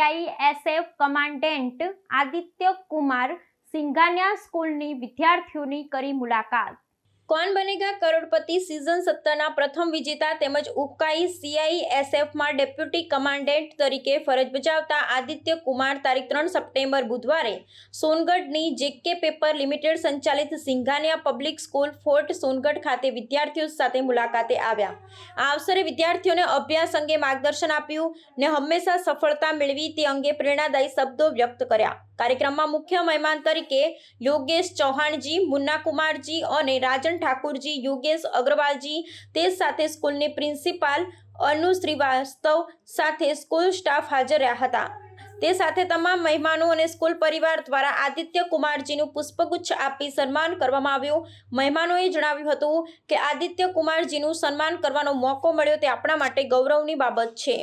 CISF commandant Aditya Kumar Singhania સ્કૂલની વિદ્યાર્થીઓની કરી મુલાકાત. કોણ બનેગા? કરોડપતિ સિઝન સત્તરના પ્રથમ વિજેતા તેમજ ઉકાઈ સીઆઈએસએફમાં ડેપ્યુટી કમાન્ડેન્ટ તરીકે ફરજ બજાવતા આદિત્ય કુમાર તારીખ ત્રણ સપ્ટેમ્બર બુધવારે સોનગઢની જેકે પેપર લિમિટેડ સંચાલિત Singhania public school fort Songadh ખાતે વિદ્યાર્થીઓ સાથે મુલાકાતે આવ્યા. આ અવસરે વિદ્યાર્થીઓને અભ્યાસ અંગે માર્ગદર્શન આપ્યું ને હંમેશા સફળતા મેળવી તે અંગે પ્રેરણાદાયી શબ્દો વ્યક્ત કર્યા. કાર્યક્રમમાં મુખ્ય મહેમાન તરીકે યોગેશ ચૌહાણજી મુન્ના કુમારજી અને રાજન ઠાકુરજી, યોગેશ અગ્રવાલજી, તે સાથે સ્કૂલની પ્રિન્સિપાલ અનુ શ્રીવાસ્તવ સાથે સ્કૂલ સ્ટાફ હાજર રહ્યા હતા. તે સાથે તમામ મહેમાનો અને સ્કૂલ પરિવાર દ્વારા આદિત્ય કુમારજીનું પુષ્પગુચ્છ આપી સન્માન કરવામાં આવ્યું. મહેમાનોએ જણાવ્યું હતું કે આદિત્ય કુમારજીનું સન્માન કરવાનો મોકો મળ્યો તે આપણા માટે ગૌરવની બાબત છે.